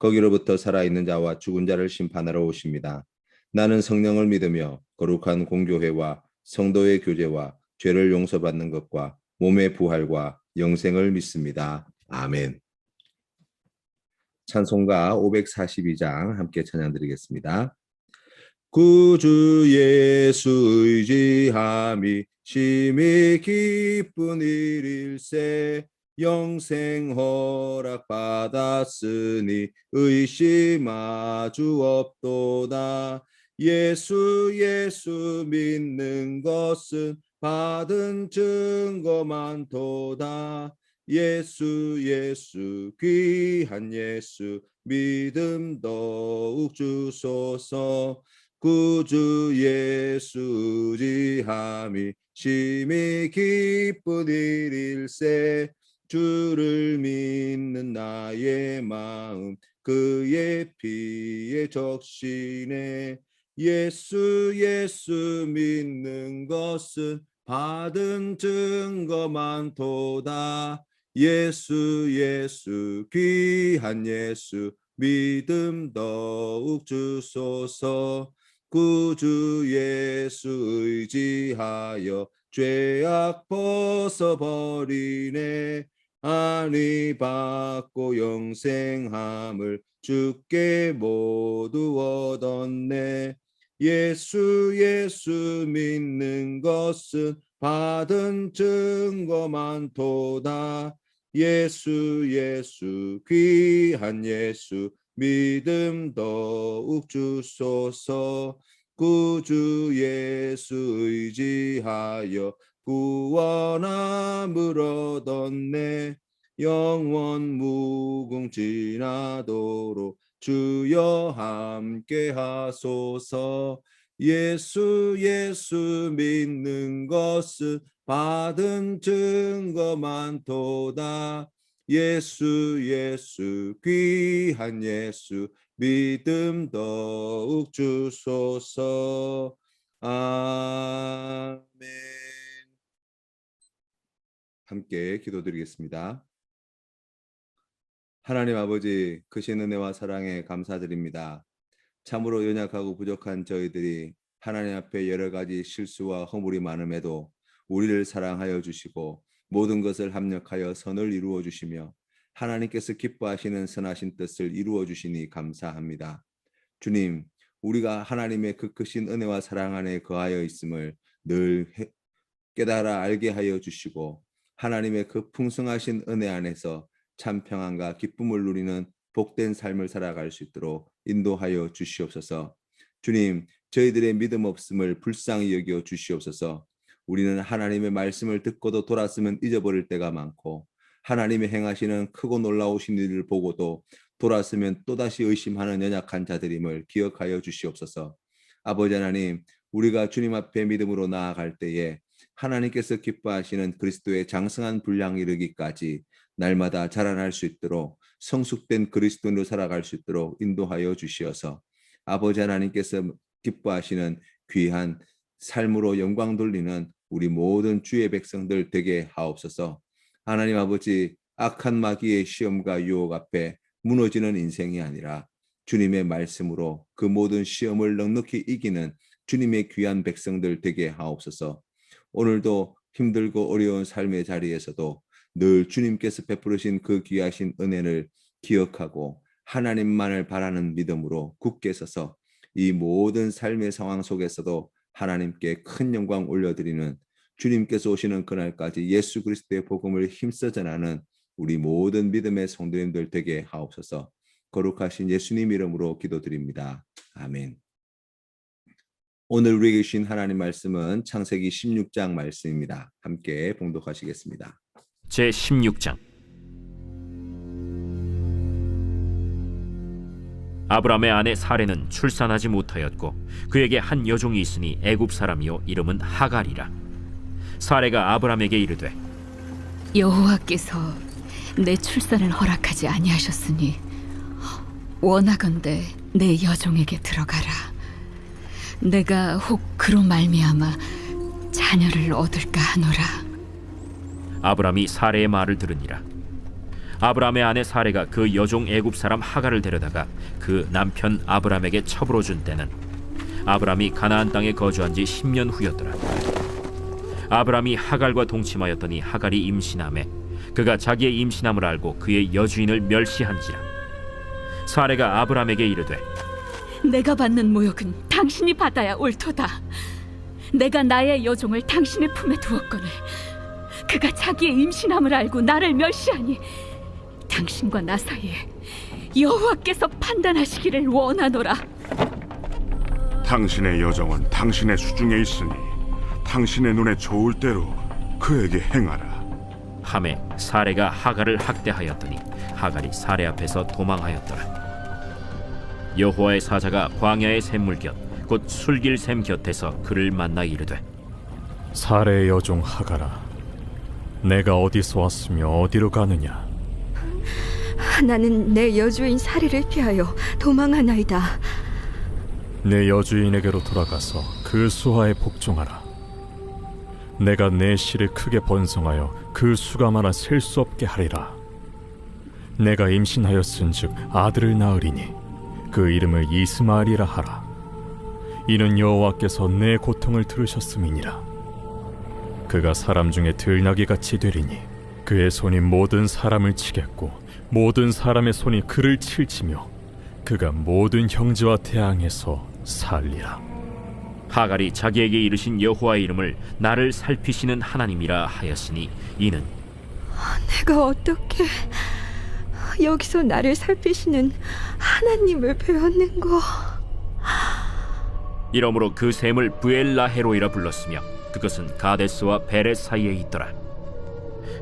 거기로부터 살아있는 자와 죽은 자를 심판하러 오십니다. 나는 성령을 믿으며 거룩한 공교회와 성도의 교제와 죄를 용서받는 것과 몸의 부활과 영생을 믿습니다. 아멘. 찬송가 542장 함께 찬양 드리겠습니다. 구주 예수 의지함이 심히 기쁜 일일세 영생 허락 받았으니 의심하주 없도다. 예수 예수 믿는 것은 받은 증거 많도다. 예수 예수 귀한 예수 믿음 더욱 주소서. 구주 예수 지함이 심히 기쁜 일일세 주를 믿는 나의 마음 그의 피에 적시네 예수 예수 믿는 것은 받은 증거 많도다. 예수 예수 귀한 예수 믿음 더욱 주소서. 구주 예수 의지하여 죄악 벗어버리네 아니 받고 영생함을 주께 모두 얻었네. 예수 예수 믿는 것은 받은 증거 많도다. 예수 예수 귀한 예수 믿음 더욱 주소서. 구주 예수 의지하여 구원함을 얻었네 영원 무궁지나도록 주여 함께 하소서. 예수 예수 믿는 것은 받은 증거 많도다. 예수 예수 귀한 예수 믿음 더욱 주소서. 아멘 함께 기도드리겠습니다. 하나님 아버지 크신 은혜와 사랑에 감사드립니다. 참으로 연약하고 부족한 저희들이 하나님 앞에 여러 가지 실수와 허물이 많음에도 우리를 사랑하여 주시고 모든 것을 합력하여 선을 이루어 주시며 하나님께서 기뻐하시는 선하신 뜻을 이루어 주시니 감사합니다. 주님, 우리가 하나님의 그 크신 은혜와 사랑 안에 거하여 있음을 늘 깨달아 알게 하여 주시고 하나님의 그 풍성하신 은혜 안에서 참 평안과 기쁨을 누리는 복된 삶을 살아갈 수 있도록 인도하여 주시옵소서. 주님, 저희들의 믿음 없음을 불쌍히 여겨 주시옵소서. 우리는 하나님의 말씀을 듣고도 돌았으면 잊어버릴 때가 많고 하나님의 행하시는 크고 놀라우신 일을 보고도 돌았으면 또다시 의심하는 연약한 자들임을 기억하여 주시옵소서. 아버지 하나님, 우리가 주님 앞에 믿음으로 나아갈 때에 하나님께서 기뻐하시는 그리스도의 장성한 분량 이르기까지 날마다 자라날 수 있도록 성숙된 그리스도로 살아갈 수 있도록 인도하여 주시어서 아버지 하나님께서 기뻐하시는 귀한 삶으로 영광 돌리는 우리 모든 주의 백성들 되게 하옵소서. 하나님 아버지 악한 마귀의 시험과 유혹 앞에 무너지는 인생이 아니라 주님의 말씀으로 그 모든 시험을 넉넉히 이기는 주님의 귀한 백성들 되게 하옵소서. 오늘도 힘들고 어려운 삶의 자리에서도 늘 주님께서 베푸르신 그 귀하신 은혜를 기억하고 하나님만을 바라는 믿음으로 굳게 서서 이 모든 삶의 상황 속에서도 하나님께 큰 영광 올려드리는 주님께서 오시는 그날까지 예수 그리스도의 복음을 힘써 전하는 우리 모든 믿음의 성도님들 되게 하옵소서. 거룩하신 예수님 이름으로 기도드립니다. 아멘. 오늘 우리에게 주신 하나님 말씀은 창세기 16장 말씀입니다. 함께 봉독하시겠습니다. 제 16장 아브라함의 아내 사레는 출산하지 못하였고 그에게 한 여종이 있으니 애굽 사람이요 이름은 하갈이라 사레가 아브라함에게 이르되 여호와께서 내 출산을 허락하지 아니하셨으니 원하건대 내 여종에게 들어가라. 내가 혹 그로 말미암아 자녀를 얻을까 하노라. 아브라함이 사레의 말을 들으니라. 아브라함의 아내 사레가 그 여종 애굽 사람 하갈을 데려다가 그 남편 아브라함에게 첩으로 준 때는 아브라함이 가나안 땅에 거주한 지 10년 후였더라. 아브라함이 하갈과 동침하였더니 하갈이 임신함에 그가 자기의 임신함을 알고 그의 여주인을 멸시한지라. 사레가 아브라함에게 이르되 내가 받는 모욕은 당신이 받아야 옳도다. 내가 나의 여종을 당신의 품에 두었거늘 그가 자기의 임신함을 알고 나를 멸시하니 당신과 나 사이에 여호와께서 판단하시기를 원하노라. 당신의 여정은 당신의 수중에 있으니 당신의 눈에 좋을 대로 그에게 행하라. 함에 사레가 하갈을 학대하였더니 하갈이 사레 앞에서 도망하였더라. 여호와의 사자가 광야의 샘물 곁곧 술길 샘 곁에서 그를 만나 이르되 사례의 여종 하가라. 내가 어디서 왔으며 어디로 가느냐? 나는 내 여주인 사리를 피하여 도망하나이다. 내 여주인에게로 돌아가서 그 수하에 복종하라. 내가 내 씨를 크게 번성하여 그 수가 많아 셀 수 없게 하리라. 내가 임신하였은즉 아들을 낳으리니 그 이름을 이스마엘이라 하라. 이는 여호와께서 내 고통을 들으셨음이니라. 그가 사람 중에 들나귀 같이 되리니 그의 손이 모든 사람을 치겠고 모든 사람의 손이 그를 칠지며 그가 모든 형제와 태양에서 살리라. 하갈이 자기에게 이르신 여호와의 이름을 나를 살피시는 하나님이라 하였으니 이는 내가 어떻게 여기서 나를 살피시는 하나님을 배웠는고? 이러므로 그 샘을 부엘라헤로이라 불렀으며 그것은 가데스와 베레 사이에 있더라.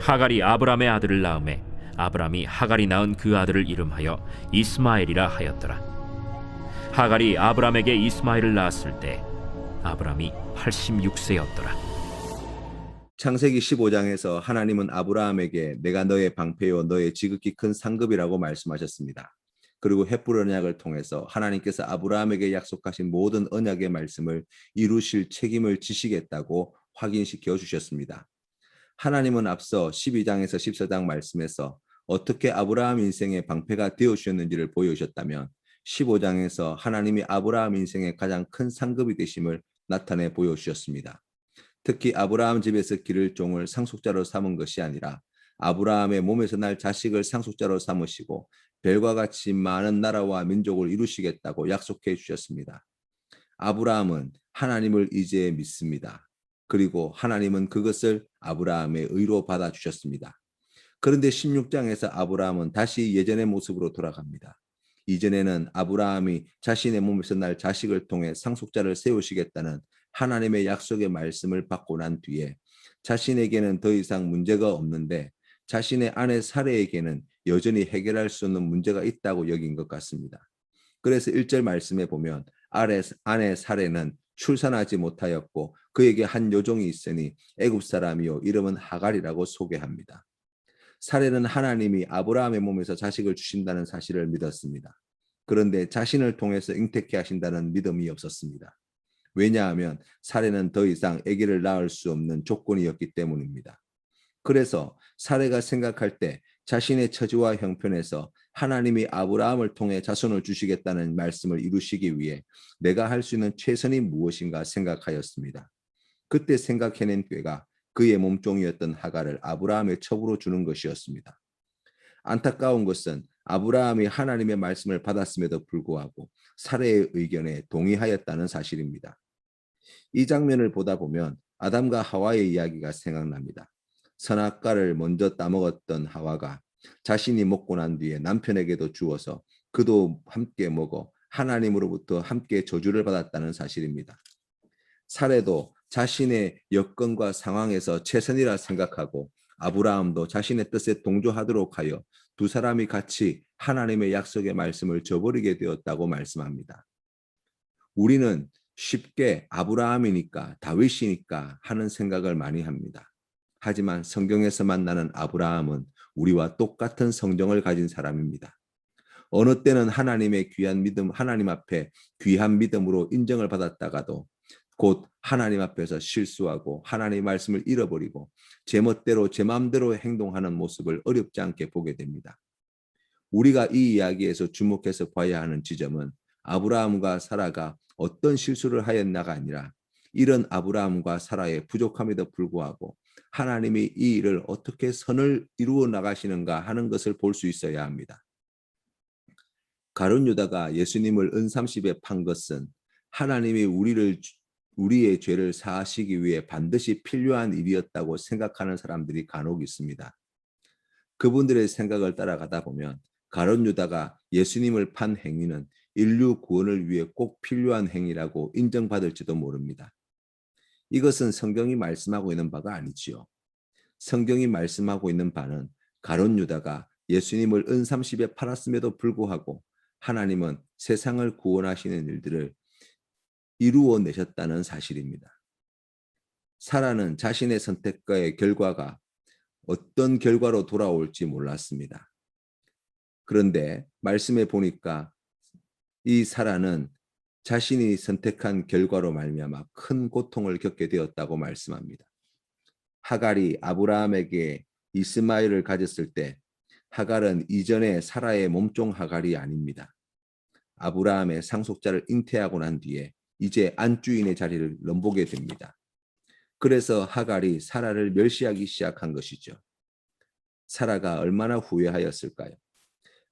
하갈이 아브람의 아들을 낳음에 아브람이 하갈이 낳은 그 아들을 이름하여 이스마엘이라 하였더라. 하갈이 아브람에게 이스마엘을 낳았을 때 아브람이 86세였더라. 창세기 15장에서 하나님은 아브라함에게 내가 너의 방패요 너의 지극히 큰 상급이라고 말씀하셨습니다. 그리고 햇불 언약을 통해서 하나님께서 아브라함에게 약속하신 모든 언약의 말씀을 이루실 책임을 지시겠다고 확인시켜 주셨습니다. 하나님은 앞서 12장에서 14장 말씀에서 어떻게 아브라함 인생의 방패가 되어 주셨는지를 보여주셨다면 15장에서 하나님이 아브라함 인생의 가장 큰 상급이 되심을 나타내 보여주셨습니다. 특히 아브라함 집에서 기를 종을 상속자로 삼은 것이 아니라 아브라함의 몸에서 날 자식을 상속자로 삼으시고 별과 같이 많은 나라와 민족을 이루시겠다고 약속해 주셨습니다. 아브라함은 하나님을 이제 믿습니다. 그리고 하나님은 그것을 아브라함의 의로 받아 주셨습니다. 그런데 16장에서 아브라함은 다시 예전의 모습으로 돌아갑니다. 이전에는 아브라함이 자신의 몸에서 날 자식을 통해 상속자를 세우시겠다는 하나님의 약속의 말씀을 받고 난 뒤에 자신에게는 더 이상 문제가 없는데 자신의 아내 사례에게는 여전히 해결할 수 없는 문제가 있다고 여긴 것 같습니다. 그래서 1절 말씀에 보면 아래, 아내 사례는 출산하지 못하였고 그에게 한 여종이 있으니 애굽 사람이요 이름은 하갈이라고 소개합니다. 사례는 하나님이 아브라함의 몸에서 자식을 주신다는 사실을 믿었습니다. 그런데 자신을 통해서 잉태케 하신다는 믿음이 없었습니다. 왜냐하면 사례는 더 이상 아기를 낳을 수 없는 조건이었기 때문입니다. 그래서 사례가 생각할 때 자신의 처지와 형편에서 하나님이 아브라함을 통해 자손을 주시겠다는 말씀을 이루시기 위해 내가 할 수 있는 최선이 무엇인가 생각하였습니다. 그때 생각해낸 꾀가 그의 몸종이었던 하갈을 아브라함의 첩으로 주는 것이었습니다. 안타까운 것은 아브라함이 하나님의 말씀을 받았음에도 불구하고 사례의 의견에 동의하였다는 사실입니다. 이 장면을 보다 보면 아담과 하와의 이야기가 생각납니다. 선악과를 먼저 따먹었던 하와가 자신이 먹고 난 뒤에 남편에게도 주어서 그도 함께 먹어 하나님으로부터 함께 저주를 받았다는 사실입니다. 사례도 자신의 여건과 상황에서 최선이라 생각하고 아브라함도 자신의 뜻에 동조하도록 하여 두 사람이 같이 하나님의 약속의 말씀을 저버리게 되었다고 말씀합니다. 우리는 쉽게 아브라함이니까 다윗이니까 하는 생각을 많이 합니다. 하지만 성경에서 만나는 아브라함은 우리와 똑같은 성정을 가진 사람입니다. 어느 때는 하나님의 귀한 믿음, 하나님 앞에 귀한 믿음으로 인정을 받았다가도 곧 하나님 앞에서 실수하고 하나님 말씀을 잃어버리고 제 멋대로 제 마음대로 행동하는 모습을 어렵지 않게 보게 됩니다. 우리가 이 이야기에서 주목해서 봐야 하는 지점은 아브라함과 사라가 어떤 실수를 하였나가 아니라 이런 아브라함과 사라의 부족함에도 불구하고 하나님이 이 일을 어떻게 선을 이루어 나가시는가 하는 것을 볼 수 있어야 합니다. 가룟 유다가 예수님을 은삼십에 판 것은 하나님이 우리를 우리의 죄를 사하시기 위해 반드시 필요한 일이었다고 생각하는 사람들이 간혹 있습니다. 그분들의 생각을 따라가다 보면 가룟 유다가 예수님을 판 행위는 인류 구원을 위해 꼭 필요한 행위라고 인정받을지도 모릅니다. 이것은 성경이 말씀하고 있는 바가 아니지요. 성경이 말씀하고 있는 바는 가론 유다가 예수님을 은삼십에 팔았음에도 불구하고 하나님은 세상을 구원하시는 일들을 이루어 내셨다는 사실입니다. 사라는 자신의 선택과의 결과가 어떤 결과로 돌아올지 몰랐습니다. 그런데 말씀에 보니까 이 사라는 자신이 선택한 결과로 말미암아 큰 고통을 겪게 되었다고 말씀합니다. 하갈이 아브라함에게 이스마엘을 가졌을 때 하갈은 이전에 사라의 몸종 하갈이 아닙니다. 아브라함의 상속자를 잉태하고 난 뒤에 이제 안주인의 자리를 넘보게 됩니다. 그래서 하갈이 사라를 멸시하기 시작한 것이죠. 사라가 얼마나 후회하였을까요?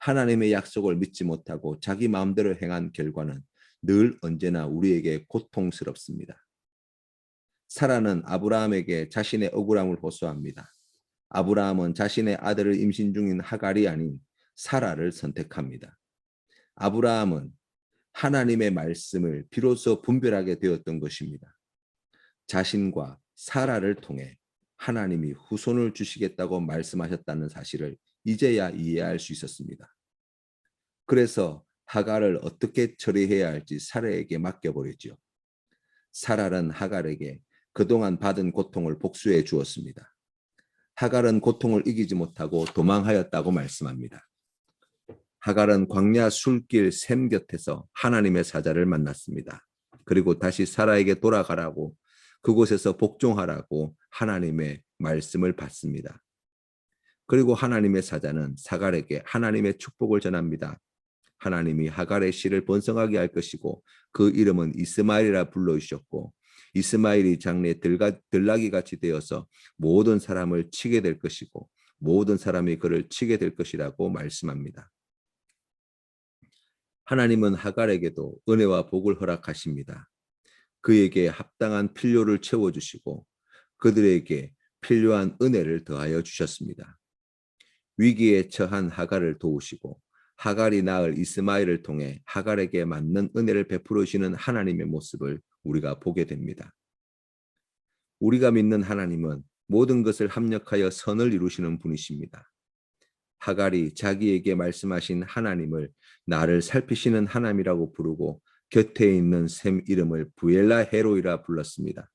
하나님의 약속을 믿지 못하고 자기 마음대로 행한 결과는 늘 언제나 우리에게 고통스럽습니다. 사라는 아브라함에게 자신의 억울함을 호소합니다. 아브라함은 자신의 아들을 임신 중인 하갈이 아닌 사라를 선택합니다. 아브라함은 하나님의 말씀을 비로소 분별하게 되었던 것입니다. 자신과 사라를 통해 하나님이 후손을 주시겠다고 말씀하셨다는 사실을 이제야 이해할 수 있었습니다. 그래서 하갈을 어떻게 처리해야 할지 사라에게 맡겨버렸죠. 사랄은 하갈에게 그동안 받은 고통을 복수해 주었습니다. 하갈은 고통을 이기지 못하고 도망하였다고 말씀합니다. 하갈은 광야 술길 샘 곁에서 하나님의 사자를 만났습니다. 그리고 다시 사라에게 돌아가라고 그곳에서 복종하라고 하나님의 말씀을 받습니다. 그리고 하나님의 사자는 사갈에게 하나님의 축복을 전합니다. 하나님이 하갈의 씨를 번성하게 할 것이고 그 이름은 이스마엘이라 불러주셨고 이스마엘이 장래 들나귀 같이 되어서 모든 사람을 치게 될 것이고 모든 사람이 그를 치게 될 것이라고 말씀합니다. 하나님은 하갈에게도 은혜와 복을 허락하십니다. 그에게 합당한 필요를 채워주시고 그들에게 필요한 은혜를 더하여 주셨습니다. 위기에 처한 하갈을 도우시고 하갈이 낳을 이스마엘을 통해 하갈에게 맞는 은혜를 베풀으시는 하나님의 모습을 우리가 보게 됩니다. 우리가 믿는 하나님은 모든 것을 합력하여 선을 이루시는 분이십니다. 하갈이 자기에게 말씀하신 하나님을 나를 살피시는 하나님이라고 부르고 곁에 있는 샘 이름을 부엘라 헤로이라 불렀습니다.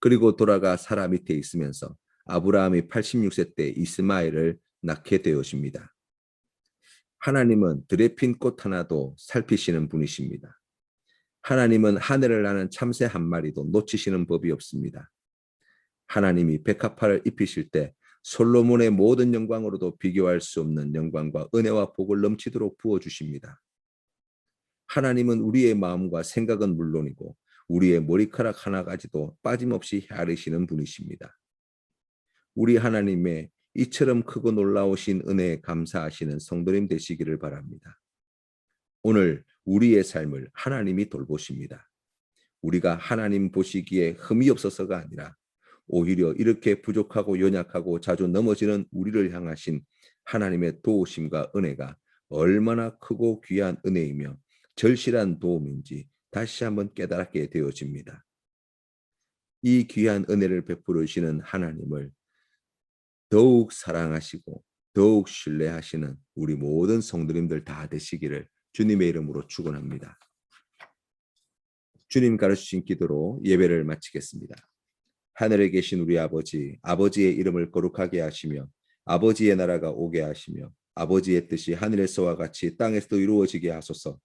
그리고 돌아가 사라 밑에 있으면서 아브라함이 86세 때 이스마엘을 낳게 되었습니다. 하나님은 들에 핀꽃 하나도 살피시는 분이십니다. 하나님은 하늘을 나는 참새 한 마리도 놓치시는 법이 없습니다. 하나님이 백합화를 입히실 때 솔로몬의 모든 영광으로도 비교할 수 없는 영광과 은혜와 복을 넘치도록 부어 주십니다. 하나님은 우리의 마음과 생각은 물론이고 우리의 머리카락 하나까지도 빠짐없이 헤아리시는 분이십니다. 우리 하나님의 이처럼 크고 놀라우신 은혜에 감사하시는 성도님 되시기를 바랍니다. 오늘 우리의 삶을 하나님이 돌보십니다. 우리가 하나님 보시기에 흠이 없어서가 아니라 오히려 이렇게 부족하고 연약하고 자주 넘어지는 우리를 향하신 하나님의 도우심과 은혜가 얼마나 크고 귀한 은혜이며 절실한 도움인지 다시 한번 깨닫게 되어집니다. 이 귀한 은혜를 베풀으시는 하나님을 더욱 사랑하시고 더욱 신뢰하시는 우리 모든 성도님들 다 되시기를 주님의 이름으로 축원합니다. 주님 가르치신 기도로 예배를 마치겠습니다. 하늘에 계신 우리 아버지, 아버지의 이름을 거룩하게 하시며 아버지의 나라가 오게 하시며 아버지의 뜻이 하늘에서와 같이 땅에서도 이루어지게 하소서.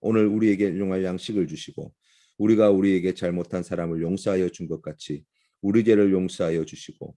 오늘 우리에게 일용할 양식을 주시고 우리가 우리에게 잘못한 사람을 용서하여 준 것 같이 우리 죄를 용서하여 주시고